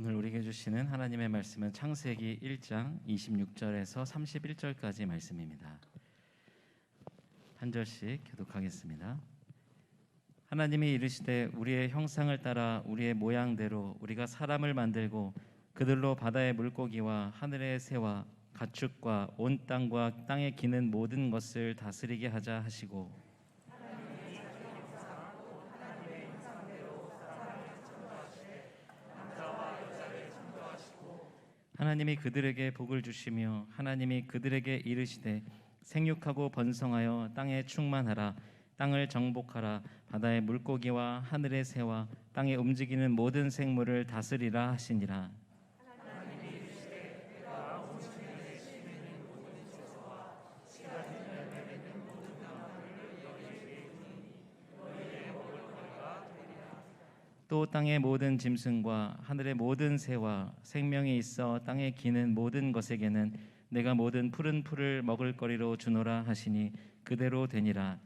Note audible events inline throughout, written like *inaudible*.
오늘 우리에게 주시는 하나님의 말씀은 창세기 1장 26절에서 31절까지 말씀입니다. 한 절씩 교독하겠습니다. 하나님이 이르시되 우리의 형상을 따라 우리의 모양대로 우리가 사람을 만들고 그들로 바다의 물고기와 하늘의 새와 가축과 온 땅과 땅에 기는 모든 것을 다스리게 하자 하시고 하나님이 그들에게 복을 주시며 하나님이 그들에게 이르시되 생육하고 번성하여 땅에 충만하라. 땅을 정복하라. 바다의 물고기와 하늘의 새와 땅에 움직이는 모든 생물을 다스리라 하시니라 또 땅의 모든 짐승과 하늘의 모든 새와 생명이 있어 땅에 기는 모든 것에게는 내가 모든 푸른 풀을 먹을 거리로 주노라 하시니 그대로 되니라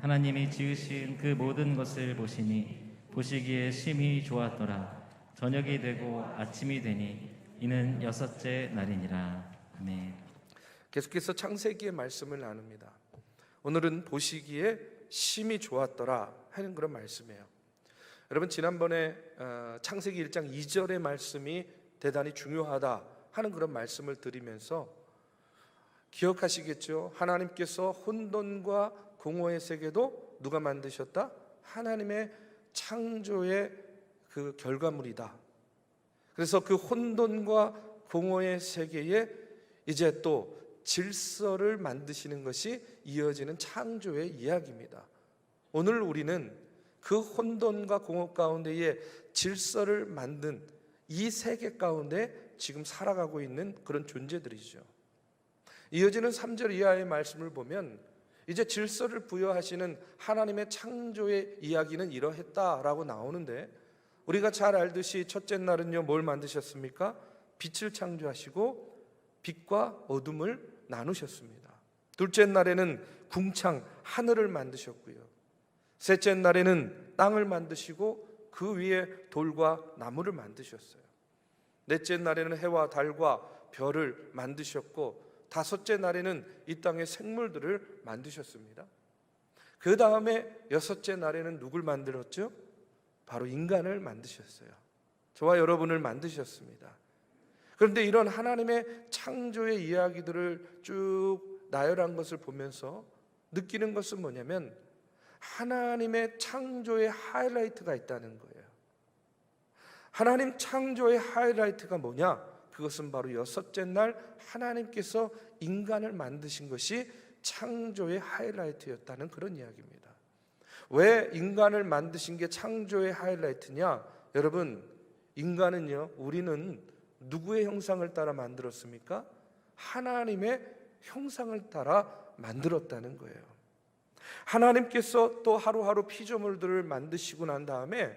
하나님이 지으신 그 모든 것을 보시니 보시기에 심히 좋았더라 저녁이 되고 아침이 되니 이는 여섯째 날이니라 아멘 계속해서 창세기의 말씀을 나눕니다. 오늘은 보시기에 심히 좋았더라 하는 그런 말씀이에요. 여러분 지난번에 어, 창세기 1장 2절의 말씀이 대단히 중요하다 하는 그런 말씀을 드리면서 기억하시겠죠? 하나님께서 혼돈과 공허의 세계도 누가 만드셨다? 하나님의 창조의 그 결과물이다. 그래서 그 혼돈과 공허의 세계에 이제 또 질서를 만드시는 것이 이어지는 창조의 이야기입니다. 오늘 우리는 그 혼돈과 공허 가운데에 질서를 만든 이 세계 가운데 지금 살아가고 있는 그런 존재들이죠. 이어지는 3절 이하의 말씀을 보면 이제 질서를 부여하시는 하나님의 창조의 이야기는 이러했다라고 나오는데 우리가 잘 알듯이 첫째 날은요 뭘 만드셨습니까? 빛을 창조하시고 빛과 어둠을 나누셨습니다. 둘째 날에는 궁창 하늘을 만드셨고요. 셋째 날에는 땅을 만드시고 그 위에 돌과 나무를 만드셨어요. 넷째 날에는 해와 달과 별을 만드셨고 다섯째 날에는 이 땅의 생물들을 만드셨습니다. 그 다음에 여섯째 날에는 누굴 만들었죠? 바로 인간을 만드셨어요. 저와 여러분을 만드셨습니다. 그런데 이런 하나님의 창조의 이야기들을 쭉 나열한 것을 보면서 느끼는 것은 뭐냐면 하나님의 창조의 하이라이트가 있다는 거예요. 하나님 창조의 하이라이트가 뭐냐? 그것은 바로 여섯째 날 하나님께서 인간을 만드신 것이 창조의 하이라이트였다는 그런 이야기입니다. 왜 인간을 만드신 게 창조의 하이라이트냐? 여러분, 인간은요, 우리는 누구의 형상을 따라 만들었습니까? 하나님의 형상을 따라 만들었다는 거예요. 하나님께서 또 하루하루 피조물들을 만드시고 난 다음에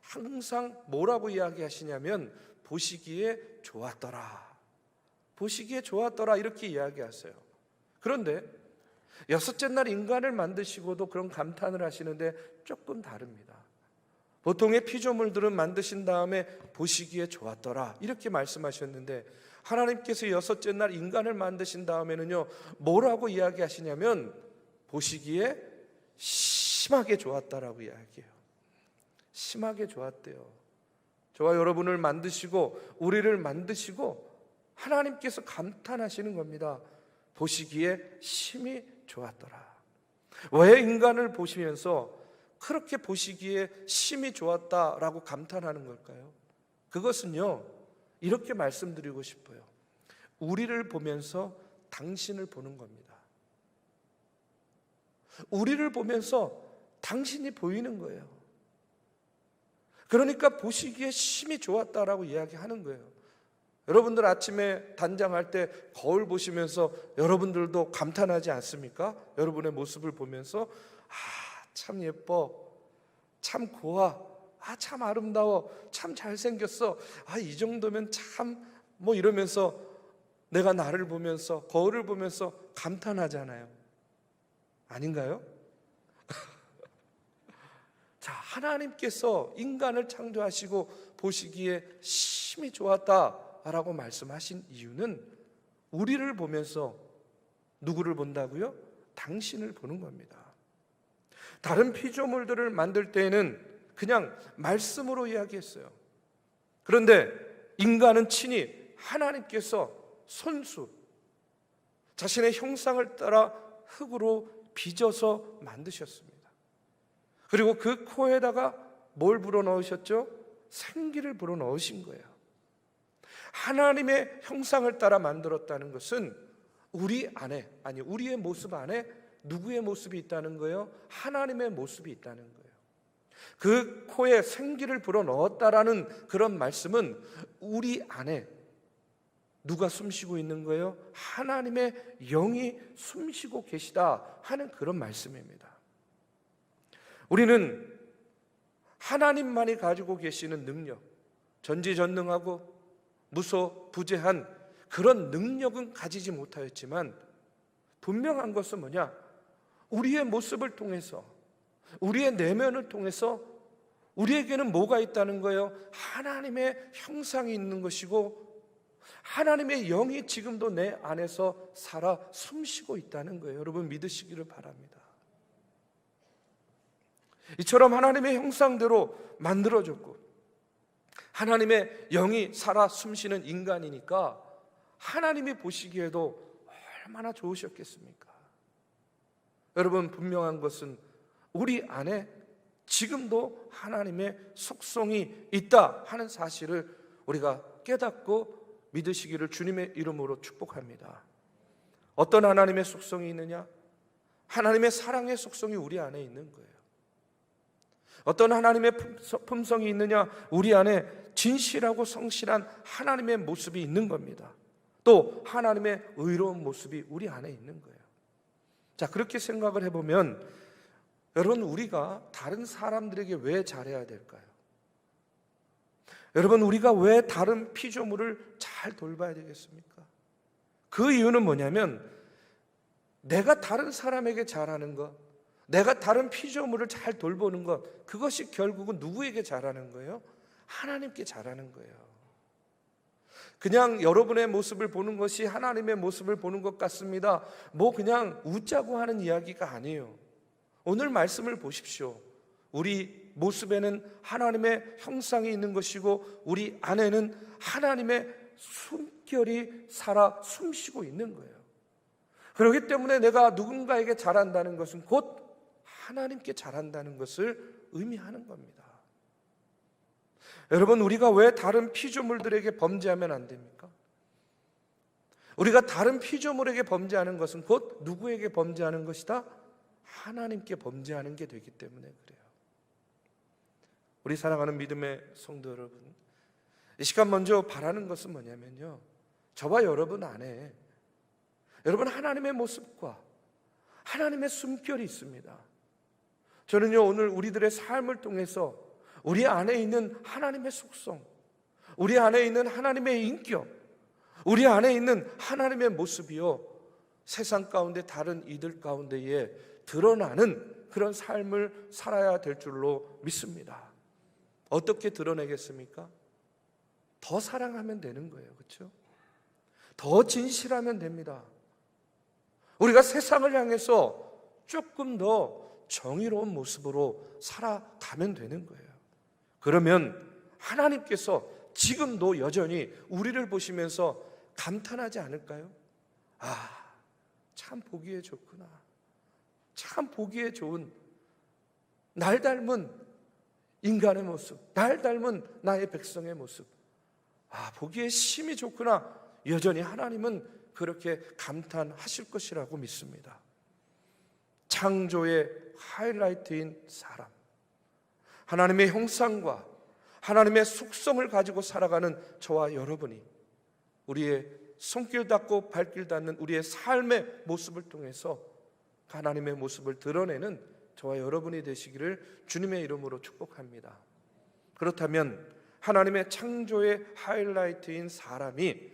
항상 뭐라고 이야기하시냐면 보시기에 좋았더라. 보시기에 좋았더라 이렇게 이야기하세요. 그런데 여섯째 날 인간을 만드시고도 그런 감탄을 하시는데 조금 다릅니다. 보통의 피조물들은 만드신 다음에 보시기에 좋았더라 이렇게 말씀하셨는데 하나님께서 여섯째 날 인간을 만드신 다음에는요 뭐라고 이야기하시냐면 보시기에 심하게 좋았다라고 이야기해요. 심하게 좋았대요. 저와 여러분을 만드시고 우리를 만드시고 하나님께서 감탄하시는 겁니다. 보시기에 심히 좋았더라. 왜 인간을 보시면서 그렇게 보시기에 심히 좋았다라고 감탄하는 걸까요? 그것은요, 이렇게 말씀드리고 싶어요. 우리를 보면서 당신을 보는 겁니다. 우리를 보면서 당신이 보이는 거예요. 그러니까 보시기에 심히 좋았다라고 이야기하는 거예요. 여러분들 아침에 단장할 때 거울 보시면서 여러분들도 감탄하지 않습니까? 여러분의 모습을 보면서 아, 참 예뻐. 참 고와. 아, 참 아름다워. 참 잘생겼어. 아, 이 정도면 참 뭐 이러면서 내가 나를 보면서 거울을 보면서 감탄하잖아요. 아닌가요? *laughs* 자, 하나님께서 인간을 창조하시고 보시기에 심히 좋았다라고 말씀하신 이유는 우리를 보면서 누구를 본다고요? 당신을 보는 겁니다. 다른 피조물들을 만들 때에는 그냥 말씀으로 이야기했어요. 그런데 인간은 친히 하나님께서 손수 자신의 형상을 따라 흙으로 빚어서 만드셨습니다. 그리고 그 코에다가 뭘 불어 넣으셨죠? 생기를 불어 넣으신 거예요. 하나님의 형상을 따라 만들었다는 것은 우리 안에 아니 우리의 모습 안에 누구의 모습이 있다는 거예요? 하나님의 모습이 있다는 거예요. 그 코에 생기를 불어 넣었다라는 그런 말씀은 우리 안에 누가 숨쉬고 있는 거예요? 하나님의 영이 숨쉬고 계시다 하는 그런 말씀입니다. 우리는 하나님만이 가지고 계시는 능력, 전지전능하고 무소 부재한 그런 능력은 가지지 못하였지만 분명한 것은 뭐냐? 우리의 모습을 통해서 우리의 내면을 통해서 우리에게는 뭐가 있다는 거예요? 하나님의 형상이 있는 것이고 하나님의 영이 지금도 내 안에서 살아 숨쉬고 있다는 거예요. 여러분 믿으시기를 바랍니다. 이처럼 하나님의 형상대로 만들어졌고 하나님의 영이 살아 숨쉬는 인간이니까 하나님이 보시기에도 얼마나 좋으셨겠습니까? 여러분 분명한 것은 우리 안에 지금도 하나님의 속성이 있다 하는 사실을 우리가 깨닫고 믿으시기를 주님의 이름으로 축복합니다. 어떤 하나님의 속성이 있느냐? 하나님의 사랑의 속성이 우리 안에 있는 거예요. 어떤 하나님의 품성이 있느냐? 우리 안에 진실하고 성실한 하나님의 모습이 있는 겁니다. 또 하나님의 의로운 모습이 우리 안에 있는 거예요. 자, 그렇게 생각을 해보면 여러분, 우리가 다른 사람들에게 왜 잘해야 될까요? 여러분, 우리가 왜 다른 피조물을 잘 돌봐야 되겠습니까? 그 이유는 뭐냐면 내가 다른 사람에게 잘하는 것, 내가 다른 피조물을 잘 돌보는 것, 그것이 결국은 누구에게 잘하는 거예요? 하나님께 잘하는 거예요. 그냥 여러분의 모습을 보는 것이 하나님의 모습을 보는 것 같습니다. 뭐 그냥 웃자고 하는 이야기가 아니에요. 오늘 말씀을 보십시오. 우리 모습에는 하나님의 형상이 있는 것이고 우리 안에는 하나님의 숨결이 살아 숨쉬고 있는 거예요. 그렇기 때문에 내가 누군가에게 잘한다는 것은 곧 하나님께 잘한다는 것을 의미하는 겁니다. 여러분, 우리가 왜 다른 피조물들에게 범죄하면 안 됩니까? 우리가 다른 피조물에게 범죄하는 것은 곧 누구에게 범죄하는 것이다? 하나님께 범죄하는 게 되기 때문에 그래요. 우리 사랑하는 믿음의 성도 여러분, 이 시간 먼저 바라는 것은 뭐냐면요. 저와 여러분 안에 여러분 하나님의 모습과 하나님의 숨결이 있습니다. 저는요, 오늘 우리들의 삶을 통해서 우리 안에 있는 하나님의 속성, 우리 안에 있는 하나님의 인격, 우리 안에 있는 하나님의 모습이요, 세상 가운데 다른 이들 가운데에 드러나는 그런 삶을 살아야 될 줄로 믿습니다. 어떻게 드러내겠습니까? 더 사랑하면 되는 거예요. 그렇죠? 더 진실하면 됩니다. 우리가 세상을 향해서 조금 더 정의로운 모습으로 살아가면 되는 거예요. 그러면 하나님께서 지금도 여전히 우리를 보시면서 감탄하지 않을까요? 아, 참 보기에 좋구나. 참 보기에 좋은 날 닮은 인간의 모습, 날 닮은 나의 백성의 모습. 아, 보기에 심히 좋구나. 여전히 하나님은 그렇게 감탄하실 것이라고 믿습니다. 창조의 하이라이트인 사람. 하나님의 형상과 하나님의 속성을 가지고 살아가는 저와 여러분이 우리의 손길 닿고 발길 닿는 우리의 삶의 모습을 통해서 하나님의 모습을 드러내는 저와 여러분이 되시기를 주님의 이름으로 축복합니다. 그렇다면 하나님의 창조의 하이라이트인 사람이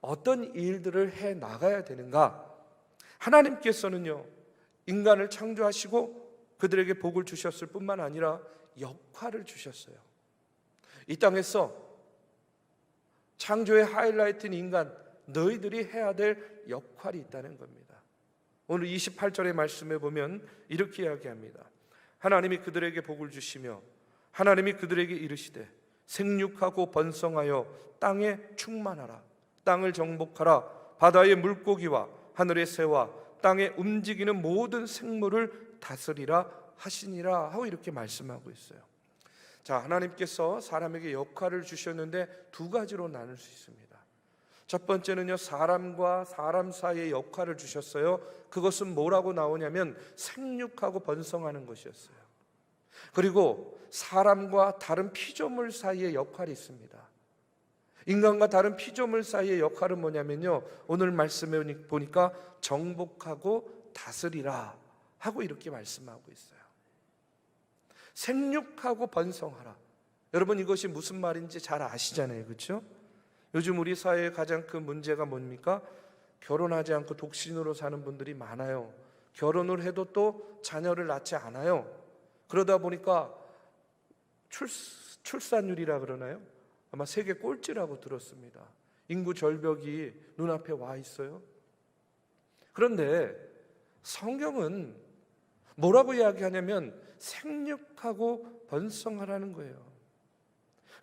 어떤 일들을 해 나가야 되는가? 하나님께서는요, 인간을 창조하시고 그들에게 복을 주셨을 뿐만 아니라 역할을 주셨어요. 이 땅에서 창조의 하이라이트인 인간 너희들이 해야 될 역할이 있다는 겁니다. 오늘 28절의 말씀에 보면 이렇게 이야기합니다. 하나님이 그들에게 복을 주시며 하나님이 그들에게 이르시되 생육하고 번성하여 땅에 충만하라 땅을 정복하라 바다의 물고기와 하늘의 새와 땅에 움직이는 모든 생물을 다스리라 하시니라 하고 이렇게 말씀하고 있어요. 자, 하나님께서 사람에게 역할을 주셨는데 두 가지로 나눌 수 있습니다. 첫 번째는요, 사람과 사람 사이의 역할을 주셨어요. 그것은 뭐라고 나오냐면 생육하고 번성하는 것이었어요. 그리고 사람과 다른 피조물 사이의 역할이 있습니다. 인간과 다른 피조물 사이의 역할은 뭐냐면요. 오늘 말씀에 보니까 정복하고 다스리라 하고 이렇게 말씀하고 있어요. 생육하고 번성하라. 여러분 이것이 무슨 말인지 잘 아시잖아요. 그렇죠? 요즘 우리 사회의 가장 큰 문제가 뭡니까? 결혼하지 않고 독신으로 사는 분들이 많아요. 결혼을 해도 또 자녀를 낳지 않아요. 그러다 보니까 출, 출산율이라 그러나요? 아마 세계 꼴찌라고 들었습니다. 인구 절벽이 눈앞에 와 있어요. 그런데 성경은 뭐라고 이야기하냐면 생육하고 번성하라는 거예요.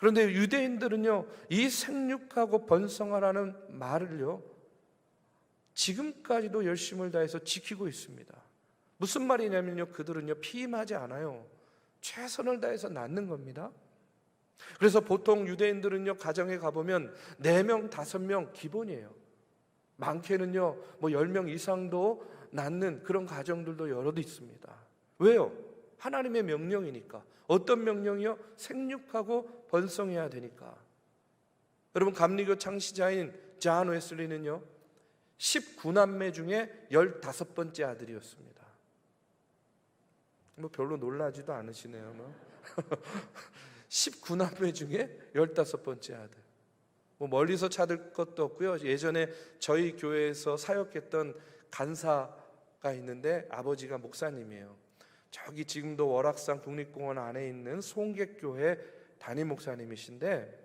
그런데 유대인들은요, 이 생육하고 번성하라는 말을요, 지금까지도 열심을 다해서 지키고 있습니다. 무슨 말이냐면요, 그들은요, 피임하지 않아요. 최선을 다해서 낳는 겁니다. 그래서 보통 유대인들은요, 가정에 가보면 4명, 5명 기본이에요. 많게는요, 뭐 10명 이상도 낳는 그런 가정들도 여럿 있습니다. 왜요? 하나님의 명령이니까. 어떤 명령이요? 생육하고 번성해야 되니까. 여러분 감리교 창시자인 잔 웨슬리는요. 19남매 중에 15번째 아들이었습니다. 뭐 별로 놀라지도 않으시네요. 뭐. *laughs* 19남매 중에 15번째 아들. 뭐 멀리서 찾을 것도 없고요. 예전에 저희 교회에서 사역했던 간사가 있는데 아버지가 목사님이에요. 저기 지금도 월악산 국립공원 안에 있는 송객교회 담임 목사님이신데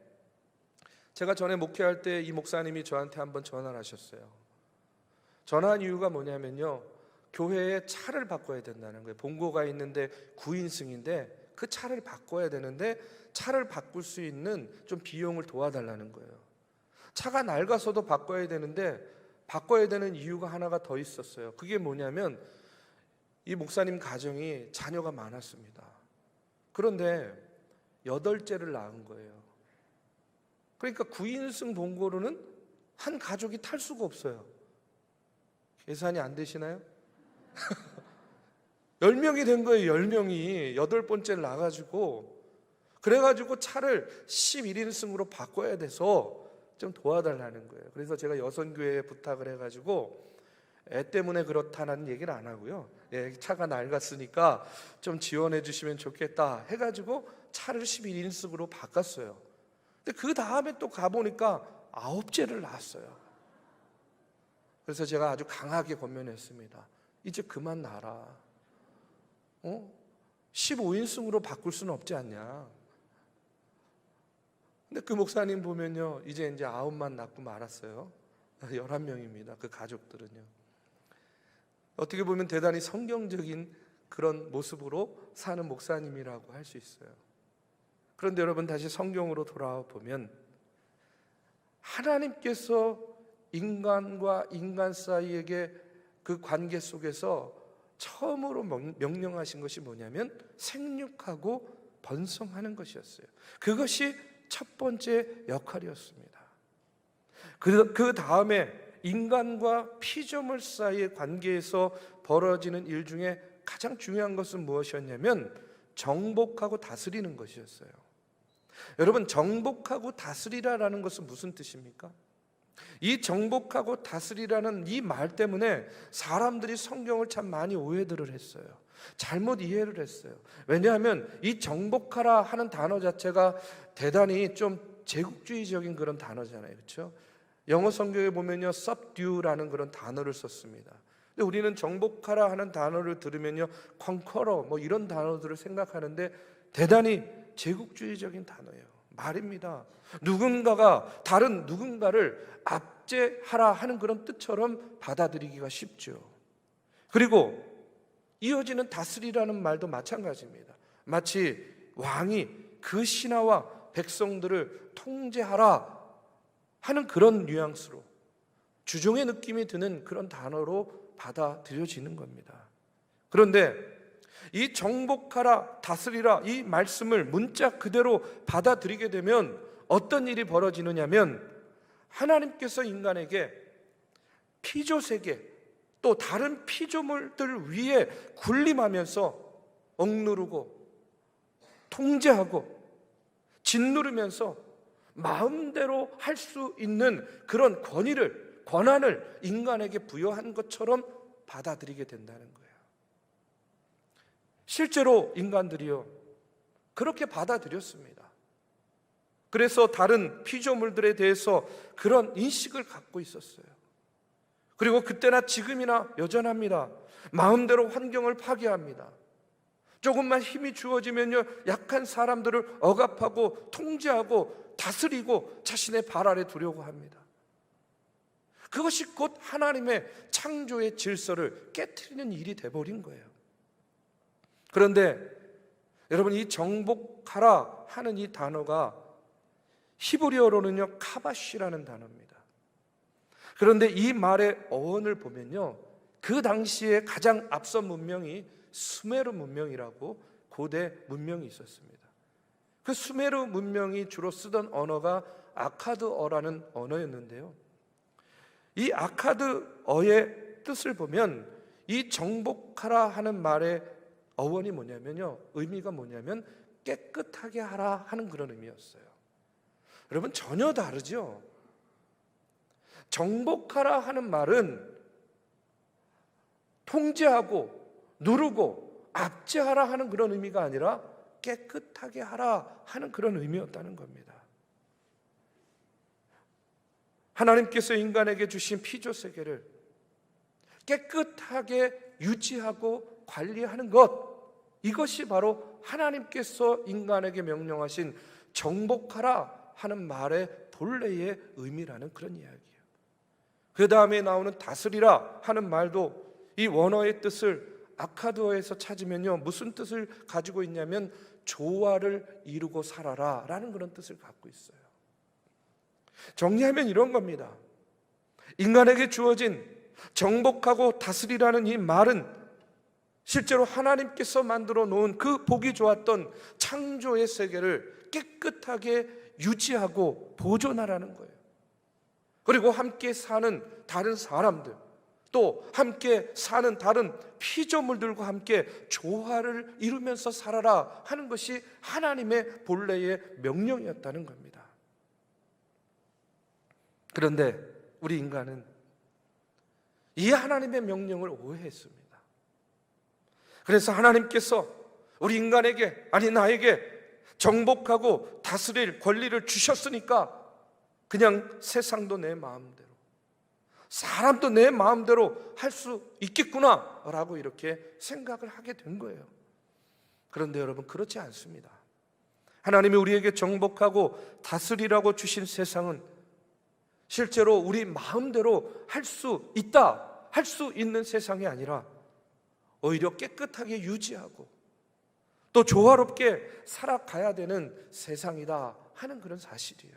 제가 전에 목회할 때 이 목사님이 저한테 한번 전화를 하셨어요. 전화한 이유가 뭐냐면요. 교회에 차를 바꿔야 된다는 거예요. 본고가 있는데 9인승인데 그 차를 바꿔야 되는데 차를 바꿀 수 있는 좀 비용을 도와달라는 거예요. 차가 낡아서도 바꿔야 되는데 바꿔야 되는 이유가 하나가 더 있었어요. 그게 뭐냐면 이 목사님 가정이 자녀가 많았습니다. 그런데 여덟째를 낳은 거예요. 그러니까 9인승 봉고로는 한 가족이 탈 수가 없어요. 계산이 안 되시나요? *laughs* 10명이 된 거예요, 10명이. 여덟 번째를 나가지고. 그래가지고 차를 11인승으로 바꿔야 돼서 좀 도와달라는 거예요. 그래서 제가 여선교회에 부탁을 해가지고 애 때문에 그렇다는 얘기를 안 하고요. 예, 차가 낡았으니까 좀 지원해 주시면 좋겠다 해가지고 차를 11인승으로 바꿨어요. 근데 그 다음에 또 가보니까 아홉째를 낳았어요. 그래서 제가 아주 강하게 권면했습니다. 이제 그만 나라. 어? 15인승으로 바꿀 수는 없지 않냐. 근데 그 목사님 보면요. 이제 이제 아홉만 낳고 말았어요. *laughs* 11명입니다. 그 가족들은요. 어떻게 보면 대단히 성경적인 그런 모습으로 사는 목사님이라고 할 수 있어요. 그런데 여러분 다시 성경으로 돌아와 보면 하나님께서 인간과 인간 사이에게 그 관계 속에서 처음으로 명령하신 것이 뭐냐면 생육하고 번성하는 것이었어요. 그것이 첫 번째 역할이었습니다. 그, 그 다음에 인간과 피조물 사이의 관계에서 벌어지는 일 중에 가장 중요한 것은 무엇이었냐면 정복하고 다스리는 것이었어요. 여러분, 정복하고 다스리라라는 것은 무슨 뜻입니까? 이 정복하고 다스리라는 이 말 때문에 사람들이 성경을 참 많이 오해들을 했어요. 잘못 이해를 했어요. 왜냐하면 이 정복하라 하는 단어 자체가 대단히 좀 제국주의적인 그런 단어잖아요. 그렇죠? 영어 성경에 보면요. subdue라는 그런 단어를 썼습니다. 근데 우리는 정복하라 하는 단어를 들으면요. conqueror 뭐 이런 단어들을 생각하는데 대단히 제국주의적인 단어예요. 말입니다. 누군가가 다른 누군가를 압제하라 하는 그런 뜻처럼 받아들이기가 쉽죠. 그리고 이어지는 다스리라는 말도 마찬가지입니다. 마치 왕이 그 신하와 백성들을 통제하라 하는 그런 뉘앙스로 주종의 느낌이 드는 그런 단어로 받아들여지는 겁니다. 그런데 이 정복하라, 다스리라 이 말씀을 문자 그대로 받아들이게 되면 어떤 일이 벌어지느냐면 하나님께서 인간에게 피조 세계 또 다른 피조물들 위에 군림하면서 억누르고 통제하고 짓누르면서 마음대로 할 수 있는 그런 권위를 권한을 인간에게 부여한 것처럼 받아들이게 된다는 거예요. 실제로 인간들이요 그렇게 받아들였습니다. 그래서 다른 피조물들에 대해서 그런 인식을 갖고 있었어요. 그리고 그때나 지금이나 여전합니다. 마음대로 환경을 파괴합니다. 조금만 힘이 주어지면요, 약한 사람들을 억압하고 통제하고 다스리고 자신의 발 아래 두려고 합니다. 그것이 곧 하나님의 창조의 질서를 깨뜨리는 일이 돼버린 거예요. 그런데 여러분 이 정복하라 하는 이 단어가 히브리어로는요 카바시라는 단어입니다. 그런데 이 말의 어원을 보면요 그 당시에 가장 앞선 문명이 수메르 문명이라고 고대 문명이 있었습니다. 그 수메르 문명이 주로 쓰던 언어가 아카드어라는 언어였는데요. 이 아카드어의 뜻을 보면 이 정복하라 하는 말의 어원이 뭐냐면요. 의미가 뭐냐면 깨끗하게 하라 하는 그런 의미였어요. 여러분 전혀 다르죠. 정복하라 하는 말은 통제하고 누르고 압제하라 하는 그런 의미가 아니라 깨끗하게 하라 하는 그런 의미였다는 겁니다. 하나님께서 인간에게 주신 피조 세계를 깨끗하게 유지하고 관리하는 것 이것이 바로 하나님께서 인간에게 명령하신 정복하라 하는 말의 본래의 의미라는 그런 이야기예요. 그 다음에 나오는 다스리라 하는 말도 이 원어의 뜻을 아카드어에서 찾으면요 무슨 뜻을 가지고 있냐면 조화를 이루고 살아라 라는 그런 뜻을 갖고 있어요. 정리하면 이런 겁니다. 인간에게 주어진 정복하고 다스리라는 이 말은 실제로 하나님께서 만들어 놓은 그 보기 좋았던 창조의 세계를 깨끗하게 유지하고 보존하라는 거예요. 그리고 함께 사는 다른 사람들, 또 함께 사는 다른 피조물들과 함께 조화를 이루면서 살아라 하는 것이 하나님의 본래의 명령이었다는 겁니다. 그런데 우리 인간은 이 하나님의 명령을 오해했습니다. 그래서 하나님께서 우리 인간에게 아니 나에게 정복하고 다스릴 권리를 주셨으니까 그냥 세상도 내 마음대로 사람도 내 마음대로 할 수 있겠구나 라고 이렇게 생각을 하게 된 거예요. 그런데 여러분 그렇지 않습니다. 하나님이 우리에게 정복하고 다스리라고 주신 세상은 실제로 우리 마음대로 할 수 있다, 할 수 있는 세상이 아니라 오히려 깨끗하게 유지하고 또 조화롭게 살아가야 되는 세상이다 하는 그런 사실이에요.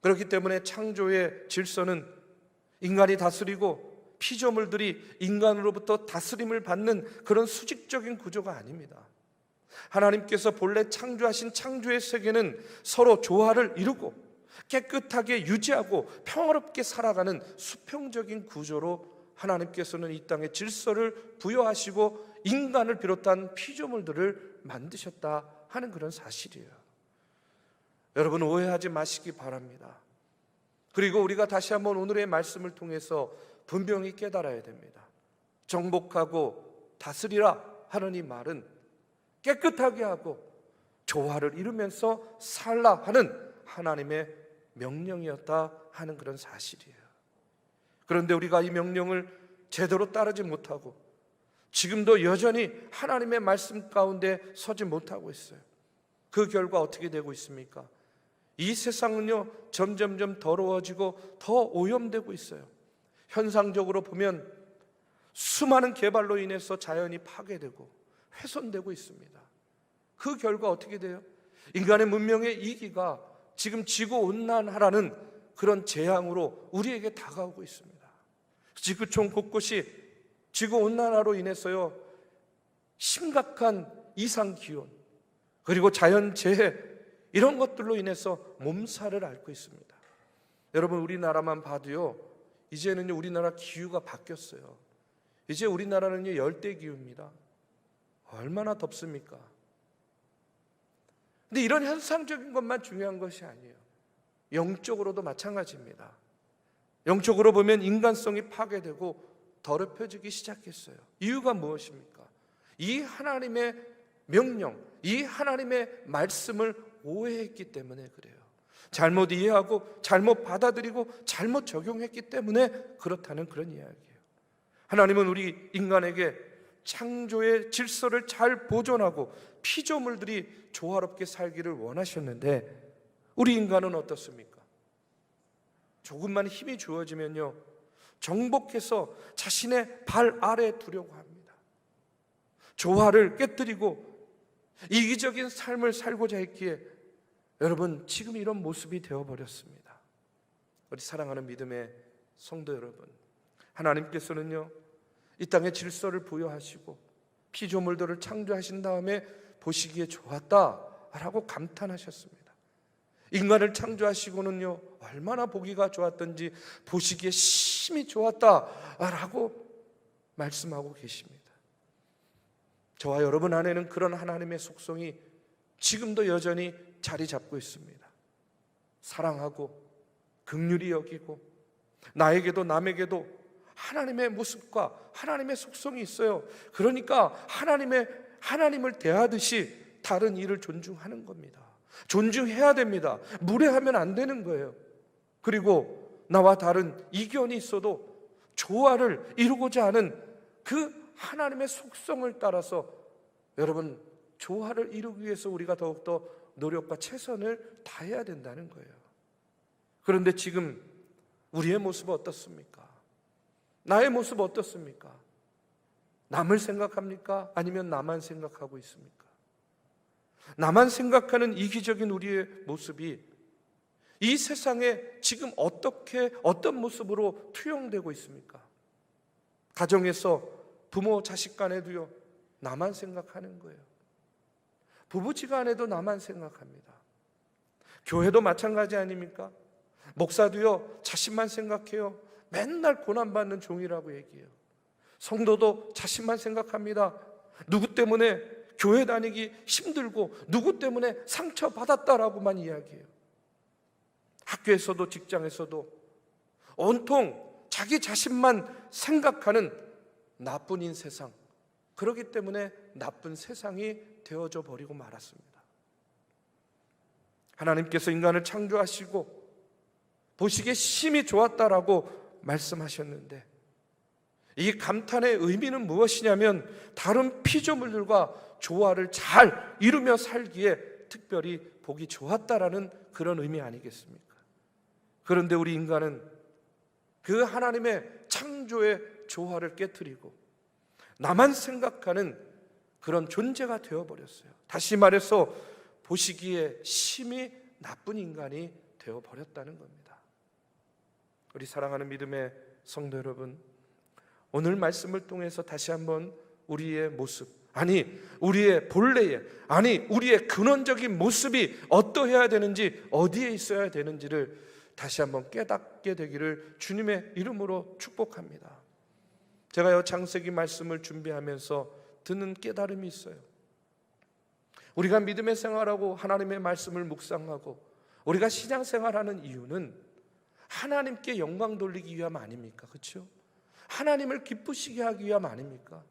그렇기 때문에 창조의 질서는 인간이 다스리고 피조물들이 인간으로부터 다스림을 받는 그런 수직적인 구조가 아닙니다. 하나님께서 본래 창조하신 창조의 세계는 서로 조화를 이루고 깨끗하게 유지하고 평화롭게 살아가는 수평적인 구조로 하나님께서는 이 땅에 질서를 부여하시고 인간을 비롯한 피조물들을 만드셨다 하는 그런 사실이에요. 여러분 오해하지 마시기 바랍니다. 그리고 우리가 다시 한번 오늘의 말씀을 통해서 분명히 깨달아야 됩니다. 정복하고 다스리라 하는 이 말은 깨끗하게 하고 조화를 이루면서 살라 하는 하나님의 명령이었다 하는 그런 사실이에요. 그런데 우리가 이 명령을 제대로 따르지 못하고 지금도 여전히 하나님의 말씀 가운데 서지 못하고 있어요. 그 결과 어떻게 되고 있습니까? 이 세상은요, 점점점 더러워지고 더 오염되고 있어요. 현상적으로 보면 수많은 개발로 인해서 자연이 파괴되고 훼손되고 있습니다. 그 결과 어떻게 돼요? 인간의 문명의 이기가 지금 지구 온난화라는 그런 재앙으로 우리에게 다가오고 있습니다. 지구촌 곳곳이 지구 온난화로 인해서요 심각한 이상 기온 그리고 자연 재해 이런 것들로 인해서 몸살을 앓고 있습니다. 여러분 우리나라만 봐도요 이제는 우리나라 기후가 바뀌었어요. 이제 우리나라는 열대 기후입니다. 얼마나 덥습니까? 근데 이런 현상적인 것만 중요한 것이 아니에요. 영적으로도 마찬가지입니다. 영적으로 보면 인간성이 파괴되고 더럽혀지기 시작했어요. 이유가 무엇입니까? 이 하나님의 명령, 이 하나님의 말씀을 오해했기 때문에 그래요. 잘못 이해하고 잘못 받아들이고 잘못 적용했기 때문에 그렇다는 그런 이야기예요. 하나님은 우리 인간에게 창조의 질서를 잘 보존하고 피조물들이 조화롭게 살기를 원하셨는데 우리 인간은 어떻습니까? 조금만 힘이 주어지면요 정복해서 자신의 발 아래 두려고 합니다. 조화를 깨뜨리고 이기적인 삶을 살고자 했기에 여러분 지금 이런 모습이 되어 버렸습니다. 우리 사랑하는 믿음의 성도 여러분, 하나님께서는요 이 땅에 질서를 부여하시고 피조물들을 창조하신 다음에 보시기에 좋았다라고 감탄하셨습니다. 인간을 창조하시고는요 얼마나 보기가 좋았던지 보시기에 심히 좋았다라고 말씀하고 계십니다. 저와 여러분 안에는 그런 하나님의 속성이 지금도 여전히 자리 잡고 있습니다. 사랑하고 극률이 여기고 나에게도 남에게도 하나님의 모습과 하나님의 속성이 있어요. 그러니까 하나님의 하나님을 대하듯이 다른 일을 존중하는 겁니다. 존중해야 됩니다. 무례하면 안 되는 거예요. 그리고 나와 다른 이견이 있어도 조화를 이루고자 하는 그 하나님의 속성을 따라서 여러분 조화를 이루기 위해서 우리가 더욱더 노력과 최선을 다해야 된다는 거예요. 그런데 지금 우리의 모습은 어떻습니까? 나의 모습 어떻습니까? 남을 생각합니까? 아니면 나만 생각하고 있습니까? 나만 생각하는 이기적인 우리의 모습이 이 세상에 지금 어떻게 어떤 모습으로 투영되고 있습니까? 가정에서 부모 자식 간에도요 나만 생각하는 거예요. 부부지간에도 나만 생각합니다. 교회도 마찬가지 아닙니까? 목사도요 자신만 생각해요. 맨날 고난받는 종이라고 얘기해요. 성도도 자신만 생각합니다. 누구 때문에 교회 다니기 힘들고 누구 때문에 상처받았다라고만 이야기해요. 학교에서도 직장에서도 온통 자기 자신만 생각하는 나쁜인 세상. 그렇기 때문에 나쁜 세상이 되어져 버리고 말았습니다. 하나님께서 인간을 창조하시고 보시기에 심히 좋았다라고 말씀하셨는데 이 감탄의 의미는 무엇이냐면 다른 피조물들과 조화를 잘 이루며 살기에 특별히 보기 좋았다라는 그런 의미 아니겠습니까? 그런데 우리 인간은 그 하나님의 창조의 조화를 깨뜨리고 나만 생각하는 그런 존재가 되어 버렸어요. 다시 말해서 보시기에 심히 나쁜 인간이 되어 버렸다는 겁니다. 우리 사랑하는 믿음의 성도 여러분, 오늘 말씀을 통해서 다시 한번 우리의 모습, 아니 우리의 본래의, 아니 우리의 근원적인 모습이 어떠해야 되는지 어디에 있어야 되는지를 다시 한번 깨닫게 되기를 주님의 이름으로 축복합니다. 제가요 창세기 말씀을 준비하면서 드는 깨달음이 있어요. 우리가 믿음의 생활하고 하나님의 말씀을 묵상하고 우리가 신앙 생활하는 이유는 하나님께 영광 돌리기 위함 아닙니까? 그렇죠? 하나님을 기쁘시게 하기 위함 아닙니까?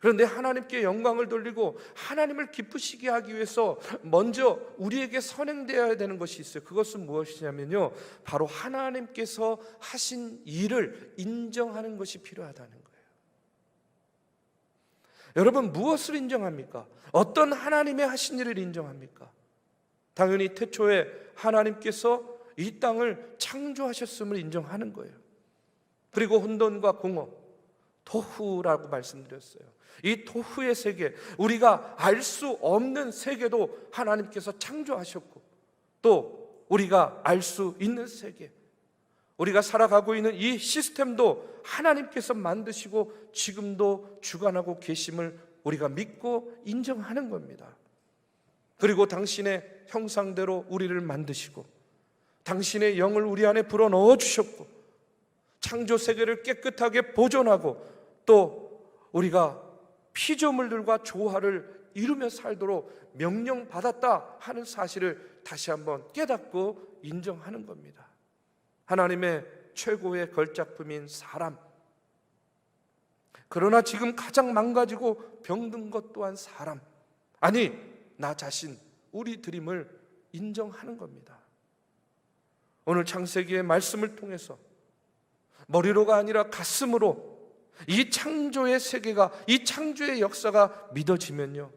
그런데 하나님께 영광을 돌리고 하나님을 기쁘시게 하기 위해서 먼저 우리에게 선행되어야 되는 것이 있어요. 그것은 무엇이냐면요. 바로 하나님께서 하신 일을 인정하는 것이 필요하다는 거예요. 여러분 무엇을 인정합니까? 어떤 하나님의 하신 일을 인정합니까? 당연히 태초에 하나님께서 이 땅을 창조하셨음을 인정하는 거예요. 그리고 혼돈과 공허, 토후라고 말씀드렸어요. 이 토후의 세계, 우리가 알 수 없는 세계도 하나님께서 창조하셨고, 또 우리가 알 수 있는 세계, 우리가 살아가고 있는 이 시스템도 하나님께서 만드시고 지금도 주관하고 계심을 우리가 믿고 인정하는 겁니다. 그리고 당신의 형상대로 우리를 만드시고 당신의 영을 우리 안에 불어넣어 주셨고 창조 세계를 깨끗하게 보존하고 또 우리가 피조물들과 조화를 이루며 살도록 명령받았다 하는 사실을 다시 한번 깨닫고 인정하는 겁니다. 하나님의 최고의 걸작품인 사람. 그러나 지금 가장 망가지고 병든 것 또한 사람. 아니, 나 자신, 우리 드림을 인정하는 겁니다. 오늘 창세기의 말씀을 통해서 머리로가 아니라 가슴으로 이 창조의 세계가, 이 창조의 역사가 믿어지면요.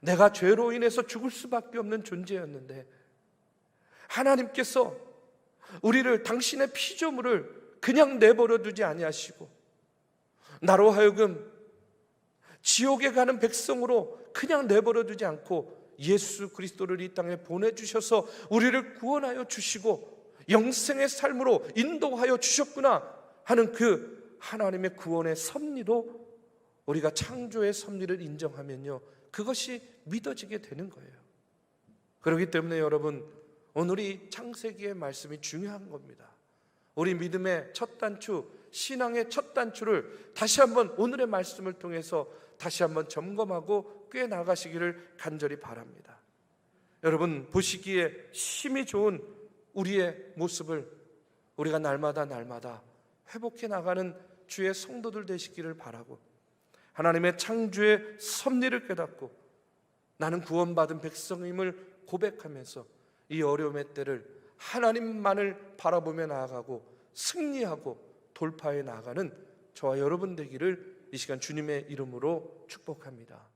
내가 죄로 인해서 죽을 수밖에 없는 존재였는데, 하나님께서 우리를 당신의 피조물을 그냥 내버려 두지 아니하시고 나로 하여금 지옥에 가는 백성으로 그냥 내버려 두지 않고 예수 그리스도를 이 땅에 보내 주셔서 우리를 구원하여 주시고 영생의 삶으로 인도하여 주셨구나 하는 그 하나님의 구원의 섭리로 우리가 창조의 섭리를 인정하면요 그것이 믿어지게 되는 거예요. 그렇기 때문에 여러분 오늘이 창세기의 말씀이 중요한 겁니다. 우리 믿음의 첫 단추, 신앙의 첫 단추를 다시 한번 오늘의 말씀을 통해서 다시 한번 점검하고 꽤 나가시기를 간절히 바랍니다. 여러분 보시기에 힘이 좋은 우리의 모습을 우리가 날마다 날마다 회복해 나가는 주의 성도들 되시기를 바라고 하나님의 창조의 섭리를 깨닫고 나는 구원받은 백성임을 고백하면서 이 어려움의 때를 하나님만을 바라보며 나아가고 승리하고 돌파해 나가는 저와 여러분 되기를 이 시간 주님의 이름으로 축복합니다.